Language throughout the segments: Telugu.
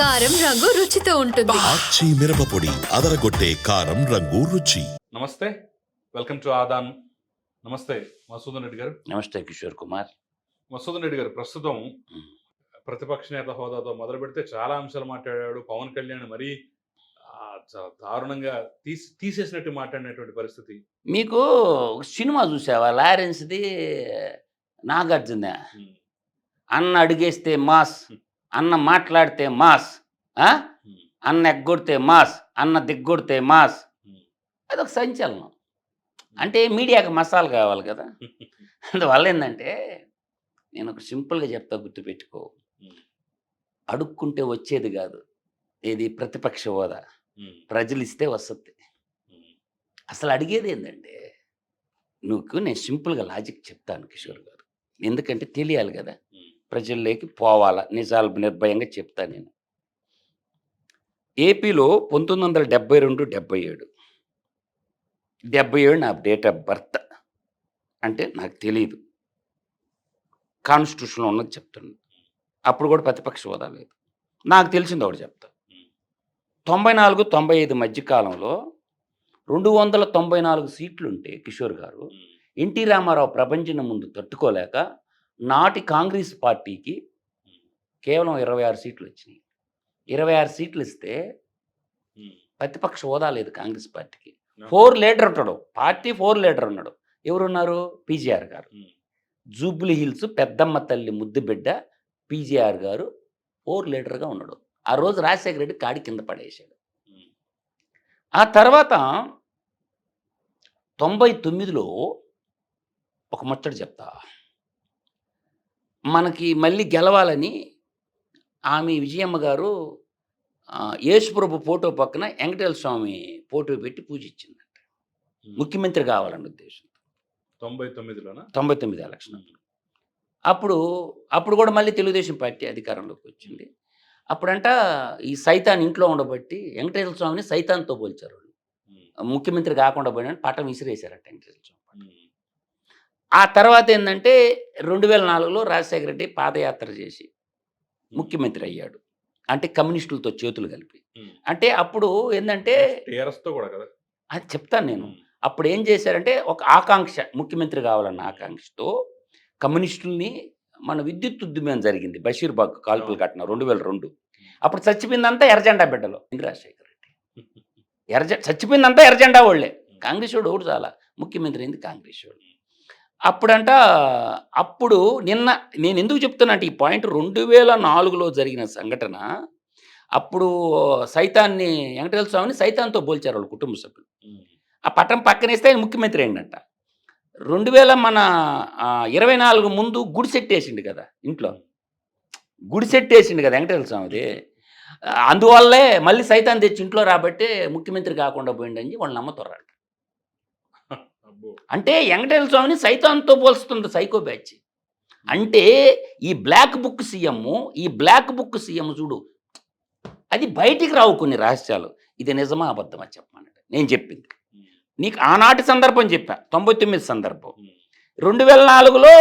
కారం రంగు రుచితో ఉంటుంది. ఆచి మిరపపొడి అదరగొట్టే కారం రంగు రుచి. నమస్తే. వెల్కమ్ టు ఆదాన్ నమస్తే మసూదన్ రెడ్డి గారు. నమస్తే కిషోర్ కుమార్. మసూదన్ రెడ్డి గారు ప్రస్తుతం. ప్రతిపక్ష నేత హోదాతో మొదలు పెడితే చాలా అంశాలు మాట్లాడాడు. పవన్ కళ్యాణ్ మరీ దారుణంగా తీసి తీసేసినట్టు మాట్లాడినటువంటి పరిస్థితి. మీకు సినిమా చూసావా? లారెన్స్ది నాగార్జున. అన్న అడిగేస్తే మాస్. అన్న మాట్లాడితే మాస్. అన్న ఎగ్గొడితే మాస్ అన్న దిగ్గొడితే మాస్. అదొక సంచలనం అంటే మీడియాకి మసాలా కావాలి కదా అందువల్ల ఏంటంటే నేను ఒక సింపుల్గా చెప్తా గుర్తుపెట్టుకో. అడుక్కుంటే వచ్చేది కాదు ఏది ప్రతిపక్ష హోదా. ప్రజలు ఇస్తే వస్తుంది. అసలు అడిగేది ఏంటంటే నువ్వు నేను సింపుల్గా లాజిక్ చెప్తాను కిషోర్ గారు ఎందుకంటే తెలియాలి కదా. ప్రజల్లోకి పోవాలా? నిజాలు నిర్భయంగా చెప్తాను నేను. ఏపీలో పంతొమ్మిది వందల డెబ్బై రెండు డెబ్బై ఏడు. డెబ్బై ఏడు నా డేట్ ఆఫ్ బర్త్ అంటే నాకు తెలియదు కాన్స్టిట్యూషన్లో ఉన్నది చెప్తున్నాను అప్పుడు కూడా ప్రతిపక్ష హోదా లేదు. నాకు తెలిసింది ఒకటి చెప్తా. తొంభై నాలుగు తొంభై ఐదు మధ్యకాలంలో రెండు వందల తొంభై నాలుగు సీట్లు ఉంటే కిషోర్ గారు. ఎన్టీ రామారావు ప్రపంచం ముందు తట్టుకోలేక నాటి కాంగ్రెస్ పార్టీకి కేవలం ఇరవై ఆరు సీట్లు వచ్చినాయి. ఇరవై ఆరు సీట్లు ఇస్తే. ప్రతిపక్ష హోదా లేదు కాంగ్రెస్ పార్టీకి. ఫోర్ లీడర్ ఉంటాడు. పార్టీ ఫోర్ లీడర్ ఉన్నాడు. ఎవరున్నారు? పీజీఆర్ గారు. జూబ్లీ హిల్స్ పెద్దమ్మ తల్లి ముద్దు బిడ్డ పీజీఆర్ గారు ఫోర్ లీడర్గా ఉన్నాడు. ఆ రోజు రాజశేఖర రెడ్డి కాడి కింద పడేశాడు. మ్మ్. ఆ తర్వాత తొంభై తొమ్మిదిలో ఒక ముచ్చట చెప్తా. మనకి మళ్ళీ గెలవాలని ఆమె విజయమ్మ గారు యేసుప్రభు ఫోటో పక్కన వెంకటేశ్వర స్వామి ఫోటో పెట్టి పూజ ఇచ్చిందంట మ్మ్. ముఖ్యమంత్రి కావాలన్న ఉద్దేశం తొంభై తొమ్మిదిలోనా? తొంభై తొమ్మిది ఎలక్షన్ అప్పుడు అప్పుడు కూడా మళ్ళీ తెలుగుదేశం పార్టీ అధికారంలోకి వచ్చింది. అప్పుడంట ఈ సైతాన్ ఇంట్లో ఉండబట్టి వెంకటేశ్వర స్వామిని సైతాన్తో పోల్చారు. ముఖ్యమంత్రి కాకుండా పోయిన పట్టం విసిరేశారట వెంకటేశ్వర స్వామి. ఆ తర్వాత ఏంటంటే రెండు వేల నాలుగులో రాజశేఖర రెడ్డి పాదయాత్ర చేసి ముఖ్యమంత్రి అయ్యాడు. అంటే కమ్యూనిస్టులతో చేతులు కలిపి. అంటే అప్పుడు ఏంటంటే అది చెప్తాను నేను. అప్పుడు ఏం చేశారంటే ఒక ఆకాంక్ష ముఖ్యమంత్రి కావాలన్న ఆకాంక్షతో కమ్యూనిస్టుల్ని మన విద్యుత్ ఉద్యమం జరిగింది. బషీర్బాగ్ కాల్పులు. కట్టిన రెండు వేల రెండు అప్పుడు చచ్చిపోయిందంతా ఎర్రజెండా బిడ్డలో. ఇంది రాజశేఖర రెడ్డి. ఎర్రజ చచ్చిపోయిందంతా ఎర్రజెండా వాళ్ళే. కాంగ్రెస్ వాడు ఓడు చాలా. ముఖ్యమంత్రి అయింది కాంగ్రెస్ వాడు అప్పుడంట అప్పుడు నిన్న నేను ఎందుకు చెప్తున్నా అంటే ఈ పాయింట్ రెండు వేల నాలుగులో జరిగిన సంఘటన అప్పుడు సైతాన్ని వెంకటేశ్వర స్వామిని సైతాన్తో పోల్చారు వాళ్ళ కుటుంబ సభ్యులు. ఆ పట్టం పక్కనేస్తే ఆయన ముఖ్యమంత్రి అయిందంట రెండు వేల మన ఇరవై నాలుగు ముందు గుడి సెట్ వేసిండు కదా ఇంట్లో. గుడి సెట్ వేసిండు కదా వెంకటేశ్వర స్వామిది. అందువల్లే మళ్ళీ సైతాన్ తెచ్చి ఇంట్లో రాబట్టే ముఖ్యమంత్రి కాకుండా పోయిండని వాళ్ళు నమ్ముతారు అబ్బో అంటే వెంకటేశ్వర స్వామిని సైతాన్తో పోల్స్తుంది సైకో బ్యాచ్. అంటే ఈ బ్లాక్ బుక్ సీఎం ఈ బ్లాక్ బుక్ సీఎం చూడు అది బయటికి రావు కొన్ని రహస్యాలు. ఇది నిజమా అబద్ధమా చెప్పమన్నాడు నేను చెప్పింది. నీకు ఆనాటి సందర్భం చెప్పా తొంభై తొమ్మిది సందర్భం. రెండు వేల నాలుగులో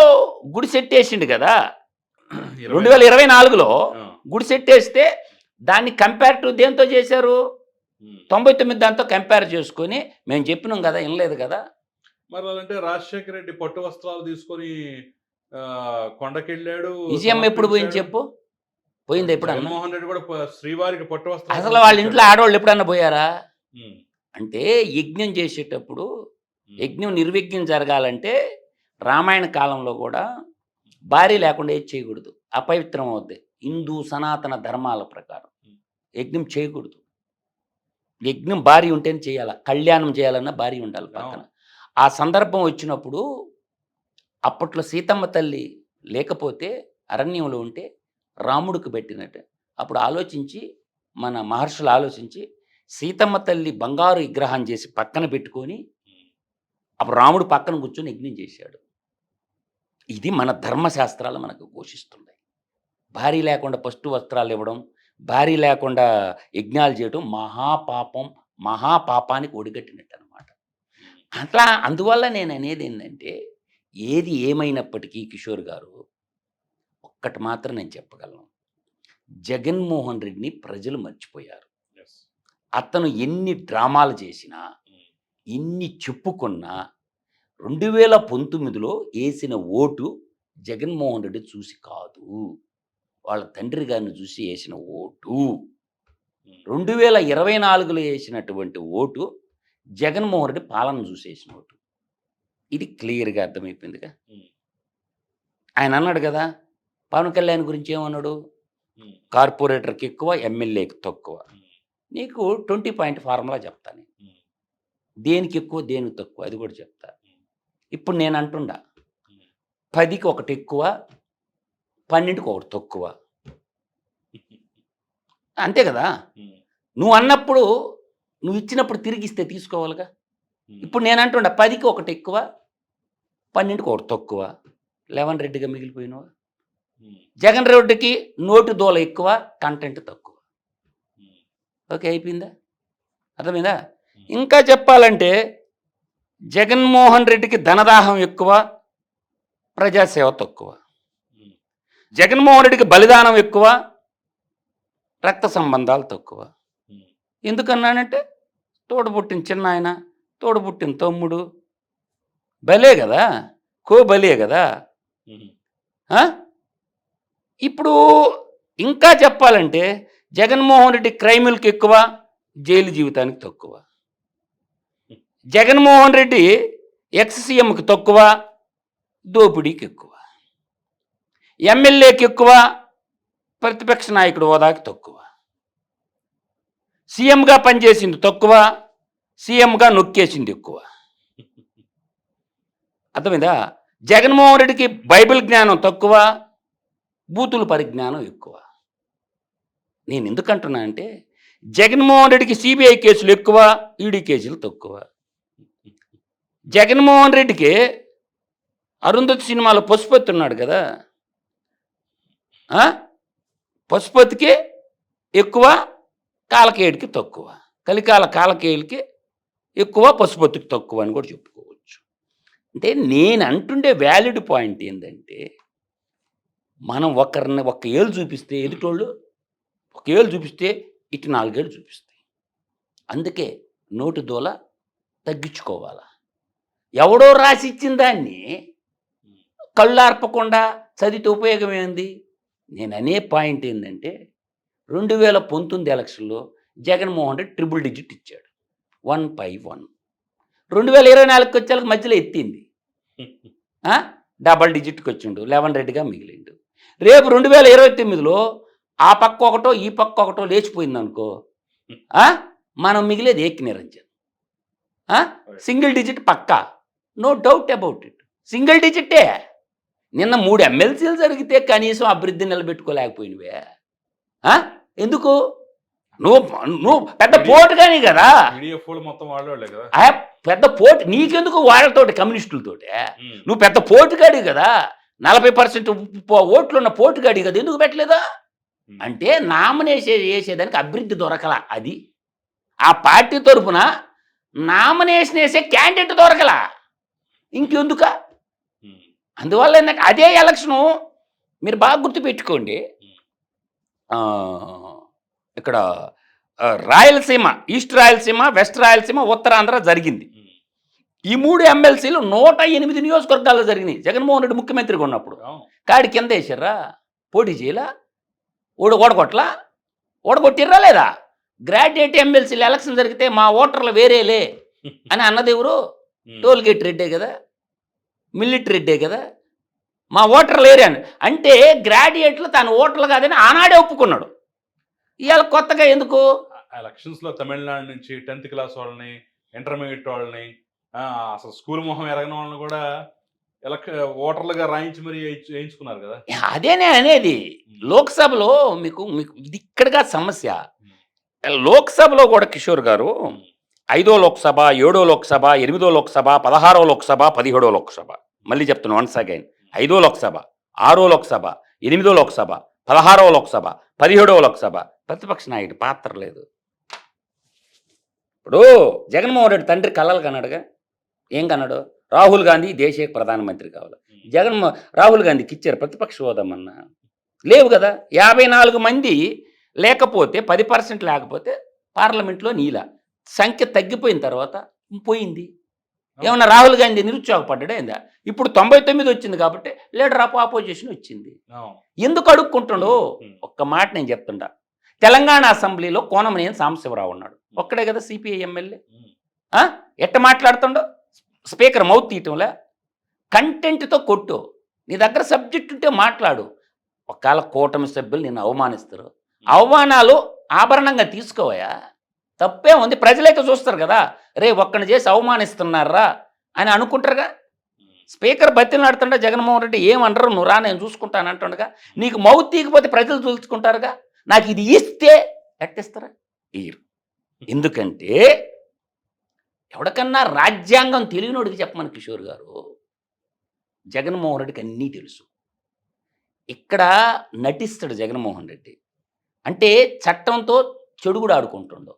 గుడి సెట్ వేసిండు కదా. రెండు వేల ఇరవై నాలుగులో. గుడి సెట్ వేస్తే దాన్ని కంపేర్ టు దేంతో చేశారు. తొంభై తొమ్మిది దాంతో కంపేర్ చేసుకొని మేము చెప్పినాం కదా వినలేదు కదా. మరి అలాంటే రాజశేఖర రెడ్డి పట్టు వస్త్రాలు తీసుకొని కొండకెళ్ళాడు విజయం ఎప్పుడు పోయింది. చెప్పు? పోయింది ఎప్పుడన్నా? జగన్మోహన్ రెడ్డి కూడా శ్రీవారికి పట్టు వస్త్రాలు అసలు వాళ్ళ ఇంట్లో ఆడవాళ్ళు ఎప్పుడన్నా పోయారా? అంటే యజ్ఞం చేసేటప్పుడు యజ్ఞం నిర్విఘ్నం జరగాలంటే రామాయణ కాలంలో కూడా భార్య లేకుండా ఏది చేయకూడదు. అపవిత్రం అవుద్ది. హిందూ సనాతన ధర్మాల ప్రకారం. యజ్ఞం చేయకూడదు. యజ్ఞం భార్య ఉంటేనే చేయాలి? కళ్యాణం చేయాలన్నా భార్య ఉండాలి పక్కన. ఆ సందర్భం వచ్చినప్పుడు అప్పట్లో సీతమ్మ తల్లి లేకపోతే అరణ్యంలో ఉంటే రాముడికి పెట్టినట్టు అప్పుడు ఆలోచించి మన మహర్షులు ఆలోచించి సీతమ్మ తల్లి బంగారు విగ్రహం చేసి పక్కన పెట్టుకొని అప్పుడు రాముడు పక్కన కూర్చొని యజ్ఞం చేశాడు. ఇది మన ధర్మశాస్త్రాలు మనకు ఘోషిస్తున్నాయి. భారీ లేకుండా పస్టు వస్త్రాలు ఇవ్వడం భారీ లేకుండా యజ్ఞాలు చేయడం మహాపాపం మహాపాపానికి ఒడిగట్టినట్టు అనమాట అట్లా అందువల్ల నేను అనేది ఏంటంటే ఏది ఏమైనప్పటికీ కిషోర్ గారు ఒక్కటి మాత్రం నేను చెప్పగలను. జగన్మోహన్ రెడ్డిని ప్రజలు మర్చిపోయారు. అతను ఎన్ని డ్రామాలు చేసినా ఎన్ని చెప్పుకున్నా రెండు వేల పంతొమ్మిదిలో వేసిన ఓటు జగన్మోహన్ రెడ్డి చూసి కాదు. వాళ్ళ తండ్రి గారిని చూసి వేసిన ఓటు. రెండు వేల ఇరవై నాలుగులో వేసినటువంటి ఓటు జగన్మోహన్ రెడ్డి పాలన చూసి వేసిన ఓటు ఇది క్లియర్గా అర్థమైపోయిందిగా. ఆయన అన్నాడు కదా పవన్ కళ్యాణ్ గురించి ఏమన్నాడు? కార్పొరేటర్కి ఎక్కువ ఎమ్మెల్యేకి తక్కువ. నీకు ట్వంటీ పాయింట్ ఫార్ములా చెప్తాను దేనికి ఎక్కువ దేనికి తక్కువ అది కూడా చెప్తా. ఇప్పుడు నేను అంటుండా పదికి ఒకటి ఎక్కువ పన్నెండుకి ఒకటి తక్కువ. అంతే కదా? నువ్వు అన్నప్పుడు నువ్వు ఇచ్చినప్పుడు తిరిగి ఇస్తే తీసుకోవాలిగా ఇప్పుడు నేను అంటుండా పదికి ఒకటి ఎక్కువ పన్నెండుకి ఒకటి తక్కువ లెవెన్ రెడ్డిగా మిగిలిపోయినావా? జగన్ రెడ్డికి నోటు దోల ఎక్కువ కంటెంట్ తక్కువ. ఓకే అయిపోయిందా? అర్థమైందా? ఇంకా చెప్పాలంటే జగన్మోహన్ రెడ్డికి ధనదాహం ఎక్కువ ప్రజాసేవ తక్కువ. జగన్మోహన్ రెడ్డికి బలిదానం ఎక్కువ రక్త సంబంధాలు తక్కువ. ఎందుకన్నానంటే తోడుపుట్టిన చిన్న ఆయన తోడుపుట్టిన తమ్ముడు. బలే కదా? కో బలే కదా? ఇప్పుడు ఇంకా చెప్పాలంటే జగన్మోహన్ రెడ్డి క్రైములకి ఎక్కువ జైలు జీవితానికి తక్కువ. జగన్మోహన్ రెడ్డి ఎక్స్ సీఎంకి తక్కువ దోపిడీకి ఎక్కువ. ఎమ్మెల్యేకి ఎక్కువ ప్రతిపక్ష నాయకుడు హోదాకి తక్కువ. సీఎంగా పనిచేసింది తక్కువ సీఎంగా నొక్కేసింది ఎక్కువ. అర్థమైందా? జగన్మోహన్ రెడ్డికి బైబిల్ జ్ఞానం తక్కువ బూతుల పరిజ్ఞానం ఎక్కువ. నేను ఎందుకంటున్నా అంటే జగన్మోహన్ రెడ్డికి సిబిఐ కేసులు ఎక్కువ ఈడీ కేసులు తక్కువ. జగన్మోహన్ రెడ్డికి అరుంధతి సినిమాలో పశుపతి ఉన్నాడు కదా? పశుపతికి ఎక్కువ కాలకేయుడికి తక్కువ. కలికాల కాలకేయులకి ఎక్కువ పశుపతికి తక్కువ అని కూడా చెప్పుకోవచ్చు. అంటే నేను అంటుండే వ్యాలిడ్ పాయింట్ ఏంటంటే మనం ఒకరిని ఒక ఏళ్ళు చూపిస్తే ఎదుటోళ్ళు ఒక ఏళ్ళు చూపిస్తే ఇటు నాలుగేళ్ళు చూపిస్తాయి. అందుకే నోటి దూల తగ్గించుకోవాలా. ఎవడో రాసి ఇచ్చిన దాన్ని కళ్ళార్పకుండా చదివితే ఉపయోగం ఏంది? నేను అనే పాయింట్ ఏంటంటే రెండు వేల పంతొమ్మిది ఎలక్షన్లో జగన్మోహన్ రెడ్డి ట్రిపుల్ డిజిట్ ఇచ్చాడు. వన్ పై వన్ రెండు వేల ఇరవై నాలుగుకి వచ్చేలకు మధ్యలో ఎత్తింది? డబల్ డిజిట్కి వచ్చిండు. లెవెన్ రెడ్డిగా మిగిలిండు. రేపు రెండు వేల ఇరవై తొమ్మిదిలో ఆ పక్క ఒకటో ఈ పక్క ఒకటో లేచిపోయింది అనుకో? మనం మిగిలేది ఏక్ Niranjan? Single digit Pakka. No doubt about it single డిజిటే నిన్న మూడు ఎమ్మెల్సీలు జరిగితే కనీసం అభివృద్ధి నిలబెట్టుకోలేకపోయినవే. ఆ? ఎందుకు? నువ్వు నువ్వు పెద్ద పోటు కానీ కదా మొత్తం కదా. పెద్ద పోటు నీకెందుకు వాళ్ళతోటి కమ్యూనిస్టులతోటి. నువ్వు పెద్ద పోటుగాడి కదా. నలభై పర్సెంట్ ఓట్లు ఉన్న పోటుగాడి కదా. ఎందుకు పెట్టలేదా. అంటే నామినేషన్ వేసేదానికి అభివృద్ధి దొరకల అది. ఆ పార్టీ తరపున నామినేషన్ వేసే క్యాండిడేట్ దొరకల. ఇంకెందుక. అందువల్ల అదే ఎలక్షను మీరు బాగా గుర్తుపెట్టుకోండి. ఇక్కడ రాయలసీమ ఈస్ట్ రాయలసీమ వెస్ట్ రాయలసీమ ఉత్తరాంధ్ర జరిగింది. ఈ మూడు ఎమ్మెల్సీలు నూట ఎనిమిది నియోజకవర్గాల్లో జరిగినాయి. జగన్మోహన్ రెడ్డి ముఖ్యమంత్రిగా ఉన్నప్పుడు. కాడి కింద వేసారా పోటీ చేయలా? ఓడి ఓడగొట్లా ఓడగొట్టిర్రా లేదా? గ్రాడ్యుయేట్ ఎమ్మెల్సీలు ఎలక్షన్ జరిగితే మా ఓటర్లు వేరేలే అని అన్నది ఎవరు? ఉమ్. టోల్ గేట్ రెడ్డే కదా? మిలిటరీ రెడ్డే కదా? మా ఓటర్లు వేరే అని. అంటే గ్రాడ్యుయేట్లు తన ఓటర్లు కాదని ఆనాడే ఒప్పుకున్నాడు. ఇవాళ కొత్తగా ఎందుకు? ఎలక్షన్స్లో తమిళనాడు నుంచి టెన్త్ క్లాస్ వాళ్ళని ఇంటర్మీడియట్ వాళ్ళని అసలు స్కూల్ మొహం ఎరగని వాళ్ళని కూడా ఓటర్లుగా రాయించి మరి వేయించు- వేయించుకున్నారు కదా. అదేనే అనేది. లోక్సభలో మీకు మీకు ఇది ఇక్కడగా సమస్య లోక్సభలో కూడా కిషోర్ గారు ఐదో లోక్సభ ఏడో లోక్సభ ఎనిమిదో లోక్సభ పదహారో లోక్సభ పదిహేడో లోక్సభ. మళ్ళీ చెప్తున్నాను వన్స్ అగైన్ ఐదో లోక్సభ ఆరో లోక్సభ ఎనిమిదో లోక్సభ పదహారో లోక్సభ పదిహేడో లోక్సభ. ప్రతిపక్ష నాయకుడి పాత్ర లేదు. ఇప్పుడు జగన్మోహన్ రెడ్డి తండ్రి కలలు కన్నాడుగా? ఏం కన్నాడు? రాహుల్ గాంధీ దేశీయ ప్రధానమంత్రి కావాలి. జగన్ రాహుల్ గాంధీకి ఇచ్చారు ప్రతిపక్ష హోదామన్నా లేవు కదా? యాభై నాలుగు మంది లేకపోతే పది పర్సెంట్ లేకపోతే పార్లమెంట్లో నీల. సంఖ్య తగ్గిపోయిన తర్వాత పోయింది. ఏమన్నా రాహుల్ గాంధీ నిరుత్సాహపడ్డా ఏందా ఇప్పుడు తొంభై తొమ్మిది వచ్చింది కాబట్టి లీడర్ ఆఫ్ ఆపోజిషన్ వచ్చింది. ఎందుకు అడుక్కుంటుండో. ఒక్క మాట నేను చెప్తుండా తెలంగాణ అసెంబ్లీలో కోనమనేని సాంబశివరావు ఉన్నాడు. ఒక్కడే కదా సిపిఐ ఎమ్మెల్యే? ఎట్ట మాట్లాడుతుండో? Speaker mouth తీయటంలే? కంటెంట్తో కొట్టు. నీ దగ్గర సబ్జెక్ట్ ఉంటే మాట్లాడు. ఒకవేళ కూటమి సభ్యులు నిన్ను అవమానిస్తారు. అవమానాలు ఆభరణంగా తీసుకోవయా తప్పే ఉంది. ప్రజలైతే చూస్తారు కదా. రే ఒక్కడిని చేసి అవమానిస్తున్నారా అని అనుకుంటారుగా. స్పీకర్ స్పీకర్ బతిలాడుతుంటే జగన్మోహన్ రెడ్డి ఏమనరు నువ్వు రా నేను చూసుకుంటాను అంటుండగా. నీకు మౌత్ తీయకపోతే ప్రజలు చూసుకుంటారుగా. నాకు ఇది ఇస్తే ఎట్టిస్తారా? ఇయ్యరు ఎందుకంటే ఎవడికన్నా రాజ్యాంగం తెలియనోడికి చెప్పమని కిషోర్ గారు. జగన్మోహన్ రెడ్డికి అన్నీ తెలుసు. ఇక్కడ నటిస్తాడు జగన్మోహన్ రెడ్డి. అంటే చట్టంతో చెడుగుడు ఆడుకుంటుండో.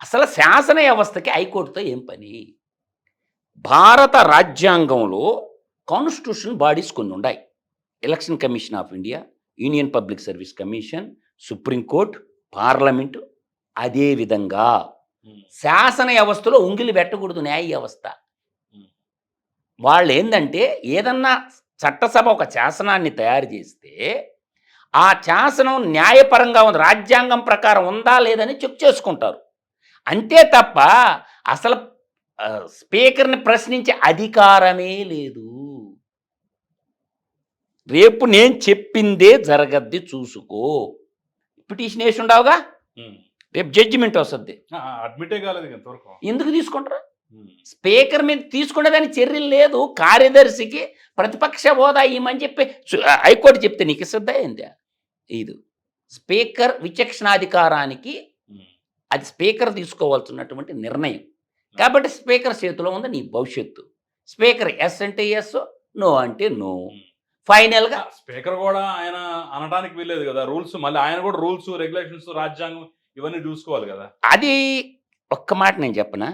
అసలు శాసన వ్యవస్థకి హైకోర్టుతో ఏం పని భారత రాజ్యాంగంలో కాన్స్టిట్యూషన్ బాడీస్ కొన్ని ఉన్నాయి election commission of India union public service commission supreme court parliament అదేవిధంగా. శాసన వ్యవస్థలో ఉంగిలి పెట్టకూడదు న్యాయ వ్యవస్థ. వాళ్ళు ఏంటంటే ఏదన్నా చట్టసభ ఒక శాసనాన్ని తయారు చేస్తే ఆ శాసనం న్యాయపరంగా ఉంది రాజ్యాంగం ప్రకారం ఉందా లేదని చెక్ చేసుకుంటారు అంతే తప్ప అసలు స్పీకర్ని ప్రశ్నించే అధికారమే లేదు. రేపు నేను చెప్పిందే జరగద్ది చూసుకో. పిటిషన్ వేసి ఉండవుగా. రేపు జడ్జిమెంట్ వస్తుంది. అడ్మిటే కాలేదు ఇంతవరకు. ఎందుకు తీసుకుంటారు. స్పీకర్ మీద తీసుకునేదానికి చర్యలు లేదు. కార్యదర్శికి ప్రతిపక్ష హోదా ఇవ్వమని చెప్పి హైకోర్టు చెప్తే నీకు ఇస్తుందా ఏందా ఇది. స్పీకర్ విచక్షణాధికారానికి. అది స్పీకర్ తీసుకోవాల్సినటువంటి నిర్ణయం. కాబట్టి స్పీకర్ చేతిలో ఉంది నీ భవిష్యత్తు. స్పీకర్ ఎస్ అంటే ఎస్ నో అంటే నో ఫైనల్గా స్పీకర్ కూడా ఆయన అనడానికి వీల్లేదు కదా. రూల్స్ మళ్ళీ ఆయన కూడా రూల్స్ రెగ్యులేషన్స్ రాజ్యాంగం ఇవన్నీ చూసుకోవాలి కదా. అది ఒక్క మాట నేను చెప్పనా.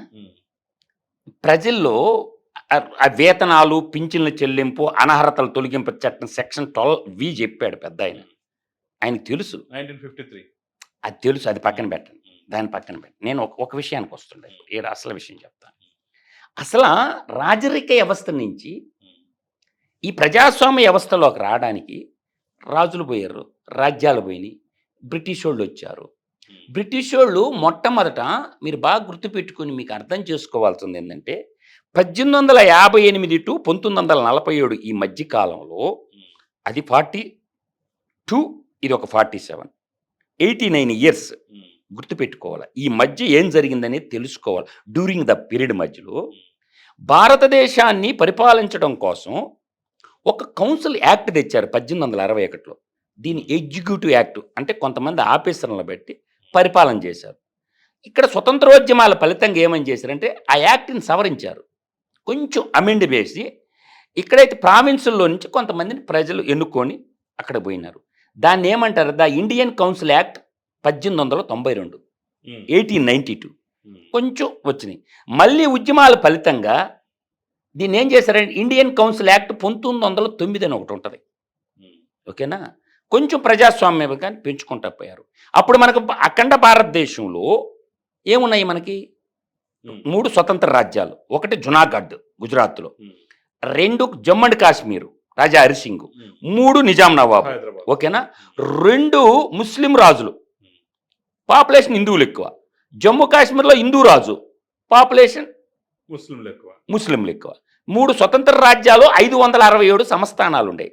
ప్రజల్లో వేతనాలు పింఛన్ల చెల్లింపు అనర్హతల తొలగింపు చట్టం సెక్షన్ ట్వెల్వ్ వి చెప్పాడు పెద్ద ఆయన. ఆయనకు తెలుసు. 1953 అది తెలుసు అది పక్కన పెట్టండి. దాని పక్కన పెట్టి. నేను ఒక విషయానికి వస్తుండే. ఈడ అసలు విషయం చెప్తాను అసలు రాజరిక వ్యవస్థ నుంచి ఈ ప్రజాస్వామ్య వ్యవస్థలోకి రావడానికి రాజులు పోయారు. రాజ్యాలు పోయినాయి. బ్రిటిష్ వాళ్ళు వచ్చారు. బ్రిటిష్ వాళ్ళు మొట్టమొదట మీరు బాగా గుర్తుపెట్టుకుని మీకు అర్థం చేసుకోవాల్సింది ఏంటంటే పద్దెనిమిది వందల యాభై ఎనిమిది టు పంతొమ్మిది వందల నలభై ఏడు ఈ మధ్య కాలంలో అది ఫార్టీ టూ ఇది ఒక forty seven. Eighty nine years. గుర్తుపెట్టుకోవాలి. ఈ మధ్య ఏం జరిగిందనేది తెలుసుకోవాలి. డ్యూరింగ్ ద పీరియడ్ మధ్యలో భారతదేశాన్ని పరిపాలించడం కోసం ఒక కౌన్సిల్ యాక్ట్ తెచ్చారు పద్దెనిమిది వందల అరవై ఒకటిలో. దీని ఎగ్జిక్యూటివ్ యాక్ట్ అంటే కొంతమంది ఆఫీసర్లను బట్టి పరిపాలన చేశారు. ఇక్కడ స్వతంత్రోద్యమాల ఫలితంగా ఏమని చేశారంటే ఆ యాక్ట్ని సవరించారు. కొంచెం అమెండ్ వేసి ఇక్కడైతే ప్రావిన్సుల్లో నుంచి కొంతమందిని ప్రజలు ఎన్నుకొని అక్కడ పోయినారు. దాన్ని ఏమంటారు? ద ఇండియన్ కౌన్సిల్ యాక్ట్ పద్దెనిమిది వందల తొంభై రెండు. Eighteen ninety two. కొంచెం వచ్చినాయి. మళ్ళీ ఉద్యమాల ఫలితంగా దీన్ని ఏం చేశారంటే ఇండియన్ కౌన్సిల్ యాక్ట్ పంతొమ్మిది వందల తొమ్మిది అని ఒకటి ఉంటుంది. ఓకేనా? కొంచెం ప్రజాస్వామ్యం కానీ పెంచుకుంటా పోయారు. అప్పుడు మనకు అఖండ భారతదేశంలో ఏమున్నాయి మనకి. మూడు స్వతంత్ర రాజ్యాలు. ఒకటి జునాగఢ్ గుజరాత్లో. రెండు జమ్మూ అండ్ కాశ్మీర్. రాజా హరిసింగ్. మూడు నిజాం నవాబు. ఓకేనా? రెండు ముస్లిం రాజులు. పాపులేషన్ హిందువులు ఎక్కువ. జమ్మూ కాశ్మీర్లో హిందూ రాజు పాపులేషన్ ముస్లింలు ఎక్కువ. ముస్లింలు ఎక్కువ. మూడు స్వతంత్ర రాజ్యాలు ఐదు వందల అరవై ఏడు సంస్థానాలు ఉండేవి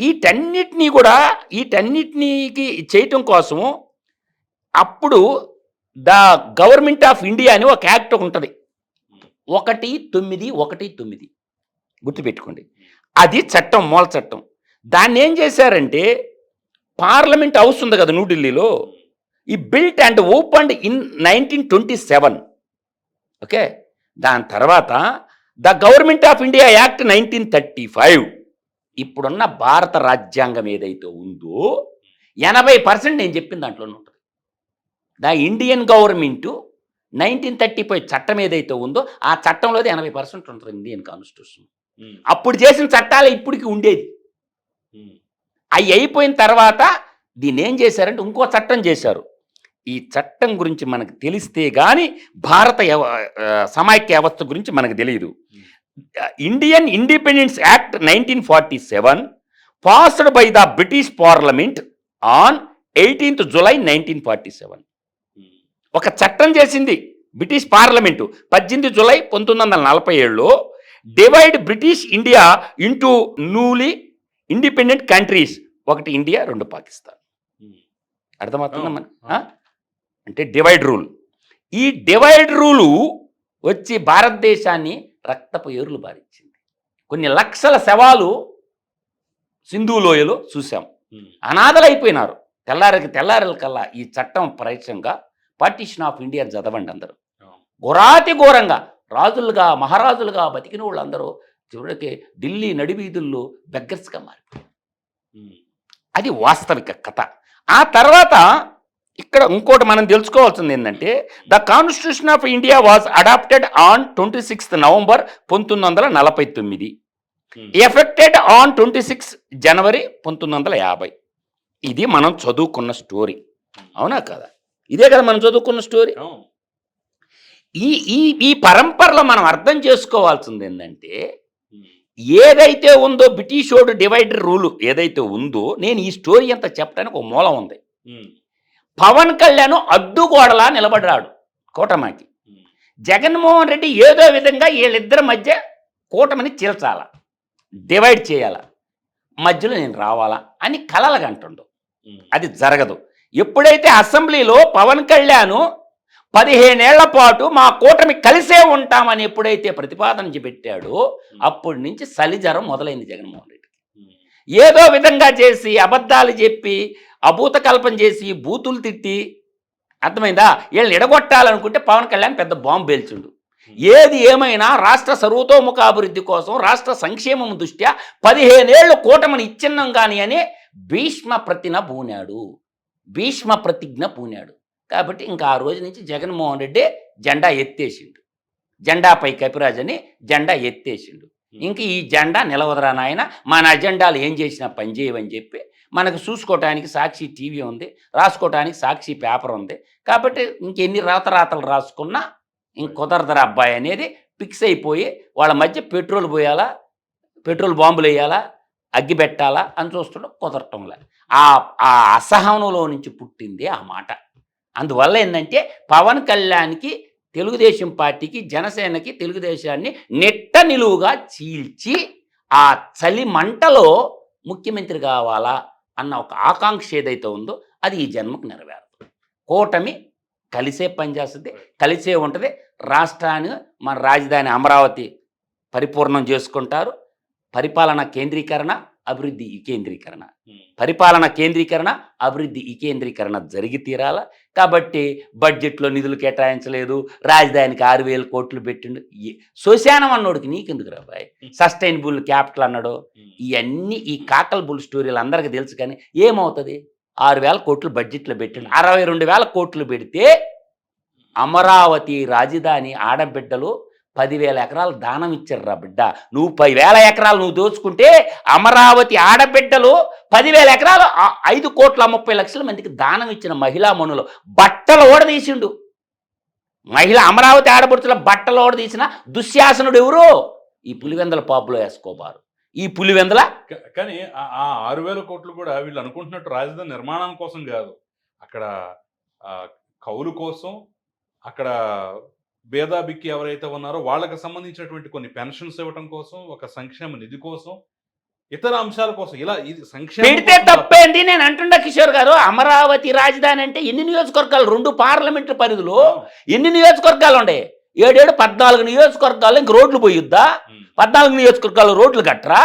వీటన్నిటినీ కూడా వీటన్నిటినీకి చేయటం కోసము అప్పుడు ద గవర్నమెంట్ ఆఫ్ ఇండియా అని ఒక యాక్ట్ ఉంటుంది. ఒకటి తొమ్మిది ఒకటి తొమ్మిది. గుర్తుపెట్టుకోండి. అది చట్టం మూల చట్టం. దాన్ని ఏం చేశారంటే పార్లమెంట్ హౌస్ ఉంది కదా న్యూఢిల్లీలో ఈ built and opened in nineteen twenty seven. Okay? దాని తర్వాత the government of India act nineteen thirty five. ఇప్పుడున్న భారత రాజ్యాంగం ఏదైతే ఉందో ఎనభై పర్సెంట్ నేను చెప్పిన దాంట్లోనే ఉంటుంది. The Indian government nineteen thirty five చట్టం ఏదైతే ఉందో ఆ చట్టంలోది ఎనభై పర్సెంట్ ఉంటుంది ఇండియన్ కాన్స్టిట్యూషన్. అప్పుడు చేసిన చట్టాలే ఇప్పటికి ఉండేది. అవి అయిపోయిన తర్వాత దీన్ని ఏం చేశారంటే ఇంకో చట్టం చేశారు. ఈ చట్టం గురించి మనకు తెలిస్తే కానీ భారత సమాఖ్య వ్యవస్థ గురించి మనకు తెలియదు. Indian independence act nineteen forty seven passed by the British parliament on eighteenth July nineteen forty seven. ఒక చట్టం చేసింది బ్రిటిష్ పార్లమెంటు పద్దెనిమిది జులై పంతొమ్మిది వందల నలభై ఏడులో divide British India into newly independent countries ఒకటి ఇండియా రెండు పాకిస్తాన్. అర్థమవుతుందా మన? అంటే డివైడ్ రూల్ ఈ డివైడ్ రూలు వచ్చి భారతదేశాన్ని రక్తపు ఏరులు బారించింది కొన్ని లక్షల శవాలు సింధు లోయలో చూసాం. అనాథలైపోయినారు. తెల్లారికి తెల్లారల కల్లా ఈ చట్టం పరీక్షంగా పార్టీషన్ ఆఫ్ ఇండియా చదవండి అందరూ. ఘోరాతి ఘోరంగా రాజులుగా మహారాజులుగా బతికిన వాళ్ళందరూ చివరికి ఢిల్లీ నడివీధుల్లో బెగ్గర్స్గా మారిపోయారు. అది వాస్తవిక కథ. ఆ తర్వాత ఇక్కడ ఇంకోటి మనం తెలుసుకోవాల్సింది ఏంటంటే the constitution of India was adopted on twenty sixth November పంతొమ్మిది వందల నలభై తొమ్మిది. ఎఫెక్టెడ్ ఆన్ ట్వంటీ సిక్స్ జనవరి పంతొమ్మిది వందల యాభై. ఇది మనం చదువుకున్న స్టోరీ అవునా కదా? ఇదే కదా మనం చదువుకున్న స్టోరీ ఈ ఈ ఈ పరంపరలో మనం అర్థం చేసుకోవాల్సింది ఏంటంటే ఏదైతే ఉందో బ్రిటిషోడు డివైడర్ రూలు ఏదైతే ఉందో నేను ఈ స్టోరీ అంతా చెప్పడానికి ఒక మూలం ఉంది. పవన్ కళ్యాణ్ అడ్డుగోడలా నిలబడ్డాడు కూటమికి. జగన్మోహన్ రెడ్డి ఏదో విధంగా వీళ్ళిద్దరి మధ్య కూటమిని చీల్చాల డివైడ్ చేయాల మధ్యలో నేను రావాలా అని కలలగంటుండు అది జరగదు. ఎప్పుడైతే అసెంబ్లీలో పవన్ కళ్యాణ్ పదిహేనేళ్ళ పాటు మా కూటమి కలిసే ఉంటామని ఎప్పుడైతే ప్రతిపాదన పెట్టాడో అప్పటి నుంచి సలిజరం మొదలైంది జగన్మోహన్ రెడ్డి ఏదో విధంగా చేసి అబద్ధాలు చెప్పి అభూత కల్పన చేసి బూతులు తిట్టి అర్థమైందా? వీళ్ళని ఎడగొట్టాలనుకుంటే పవన్ కళ్యాణ్ పెద్ద బాంబు పేల్చుండు. ఏది ఏమైనా రాష్ట్ర సర్వతోముఖ అభివృద్ధి కోసం రాష్ట్ర సంక్షేమం దృష్ట్యా పదిహేనేళ్ళు కూటమిని ఇచ్చిన్నాం కానీ అని భీష్మ ప్రతిన పూనాడు. భీష్మ ప్రతిజ్ఞ పూనాడు. కాబట్టి ఇంకా ఆ రోజు నుంచి జగన్మోహన్ రెడ్డి జెండా ఎత్తేసిండు. జెండాపై కపిరాజ్ అని జెండా ఎత్తేసిండు. ఇంక ఈ జెండా నిలవదరా నాయన మన అజెండాలు ఏం చేసినా పనిచేయవని చెప్పి మనకు చూసుకోవటానికి సాక్షి టీవీ ఉంది రాసుకోవటానికి సాక్షి పేపర్ ఉంది. కాబట్టి ఇంకెన్ని రాతరాతలు రాసుకున్నా ఇంక కుదరదరా అబ్బాయి అనేది ఫిక్స్ అయిపోయి వాళ్ళ మధ్య పెట్రోల్ పోయాలా పెట్రోల్ బాంబులు వేయాలా అగ్గి పెట్టాలా అని చూస్తుంటే కుదరటంలే. ఆ ఆ అసహనంలో నుంచి పుట్టింది ఆ మాట. అందువల్ల ఏంటంటే పవన్ కళ్యాణ్కి తెలుగుదేశం పార్టీకి జనసేనకి తెలుగుదేశాన్ని నెట్ట నిలువుగా చీల్చి ఆ చలి మంటలో ముఖ్యమంత్రి కావాలా అన్న ఒక ఆకాంక్ష ఏదైతే ఉందో అది ఈ జన్మకు నెరవేరదు. కూటమి కలిసే పనిచేస్తుంది కలిసే ఉంటుంది. రాష్ట్రాన్ని మన రాజధాని అమరావతి పరిపూర్ణం చేసుకుంటారు. పరిపాలన కేంద్రీకరణ అభివృద్ధి వికేంద్రీకరణ. పరిపాలన కేంద్రీకరణ అభివృద్ధి వికేంద్రీకరణ జరిగి తీరాల. కాబట్టి బడ్జెట్లో నిధులు కేటాయించలేదు. రాజధానికి ఆరు వేల కోట్లు పెట్టిండు. శ్మశానం అన్నోడికి నీకెందుకు రాబాయ్ సస్టైనబుల్ క్యాపిటల్ అన్నాడు. ఇవన్నీ ఈ కాకల్ బుల్ స్టోరీలు అందరికీ తెలుసు కానీ ఏమవుతుంది? ఆరు వేల కోట్లు బడ్జెట్లో పెట్టిండు. అరవై రెండు వేల కోట్లు పెడితే అమరావతి రాజధాని ఆడబిడ్డలు పదివేల ఎకరాలు దానం ఇచ్చారా బిడ్డ. నువ్వు పదివేల ఎకరాలు నువ్వు దోచుకుంటే అమరావతి ఆడబిడ్డలు పదివేల ఎకరాలు ఐదు కోట్ల ముప్పై లక్షల మందికి దానం ఇచ్చిన మహిళా మనులు బట్టలు ఓడదీసిండు మహిళ అమరావతి ఆడబడుతుల బట్టలు ఓడదీసిన దుశ్శాసనుడు ఎవరు? ఈ పులివెందల పాపులో వేసుకోబారు ఈ పులివెందల? కానీ ఆ- ఆరు వేల కోట్లు కూడా వీళ్ళు అనుకుంటున్నట్టు రాజధాని నిర్మాణం కోసం కాదు. అక్కడ కౌలు కోసం అక్కడ భేదాబిక్కి ఎవరైతే ఉన్నారో వాళ్ళకి సంబంధించినటువంటి కొన్ని పెన్షన్స్ ఇవ్వటం కోసం ఒక సంక్షేమ నిధి కోసం ఇతర అంశాల కోసం. ఇలా ఇది సంక్షేమ పెడితే తప్పేంది? నేను అంటుండా కిషోర్ గారు అమరావతి రాజధాని అంటే ఎన్ని నియోజకవర్గాలు రెండు పార్లమెంటు పరిధిలో ఎన్ని నియోజకవర్గాలు ఉండే. ఏడేడు పద్నాలుగు నియోజకవర్గాలు ఇంక రోడ్లు పోయిద్దా? పద్నాలుగు నియోజకవర్గాలు రోడ్లు కట్టరా?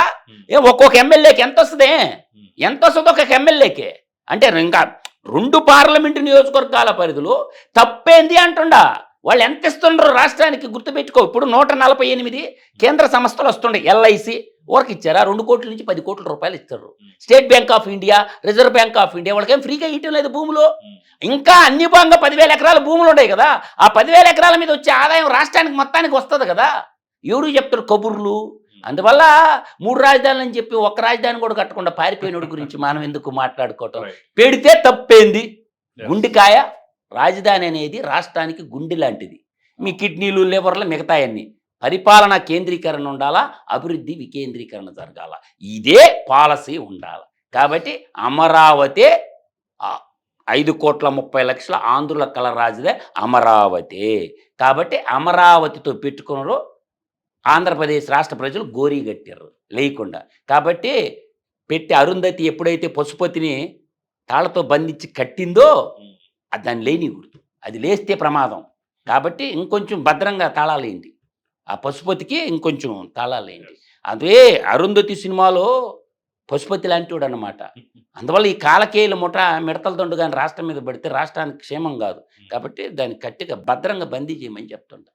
ఏం ఒక్కొక్క ఎమ్మెల్యేకి ఎంత వస్తుంది? ఎంత వస్తుంది ఒక్కొక్క ఎమ్మెల్యేకి. అంటే ఇంకా రెండు పార్లమెంటు నియోజకవర్గాల పరిధిలో తప్పేంది అంటుండా. వాళ్ళు ఎంత ఇస్తుండ్రు రాష్ట్రానికి గుర్తుపెట్టుకో. ఇప్పుడు నూట నలభై ఎనిమిది కేంద్ర సంస్థలు వస్తుండే ఎల్ఐసి ఊరికి ఇచ్చారా? రెండు కోట్ల నుంచి పది కోట్ల రూపాయలు ఇస్తారు state bank of India reserve bank of India వాళ్ళకేం ఫ్రీగా ఇవ్వటం లేదు భూములు. ఇంకా అన్ని భాగంగా పదివేల ఎకరాల భూములు ఉన్నాయి కదా. ఆ పదివేల ఎకరాల మీద వచ్చే ఆదాయం రాష్ట్రానికి మొత్తానికి వస్తుంది కదా. ఎవరు చెప్తారు కబుర్లు? అందువల్ల మూడు రాజధానులు అని చెప్పి ఒక్క రాజధాని కూడా కట్టకుండా పారిపోయినోడి గురించి మనం ఎందుకు మాట్లాడుకోవటం. పెడితే తప్పేంది. గుండెకాయ? రాజధాని అనేది రాష్ట్రానికి గుండె లాంటిది. మీ కిడ్నీలు లివర్లు మిగతాయన్నీ. పరిపాలన కేంద్రీకరణ ఉండాలా? అభివృద్ధి వికేంద్రీకరణ జరగాల. ఇదే పాలసీ ఉండాలి. కాబట్టి అమరావతి ఐదు కోట్ల ముప్పై లక్షల ఆంధ్రుల కళ రాజధాని అమరావతి. కాబట్టి అమరావతితో పెట్టుకున్నారు ఆంధ్రప్రదేశ్ రాష్ట్ర ప్రజలు గోరీ కట్టారు లేకుండా కాబట్టి పెట్టి అరుంధతి ఎప్పుడైతే పశుపతిని తాళ్ళతో బంధించి కట్టిందో దాన్ని లేనికూడదు అది లేస్తే ప్రమాదం. కాబట్టి ఇంకొంచెం భద్రంగా తాళాలేంటి ఆ పశుపతికి ఇంకొంచెం తాళాలేంటి అదే అరుంధతి సినిమాలో పశుపతి లాంటివాడు అనమాట అందువల్ల ఈ కాలకేయుల ముఠ మిడతల దండు కానీ రాష్ట్రం మీద పడితే రాష్ట్రానికి క్షేమం కాదు. కాబట్టి దాన్ని గట్టిగా భద్రంగా బందీ చేయమని చెప్తుంటా.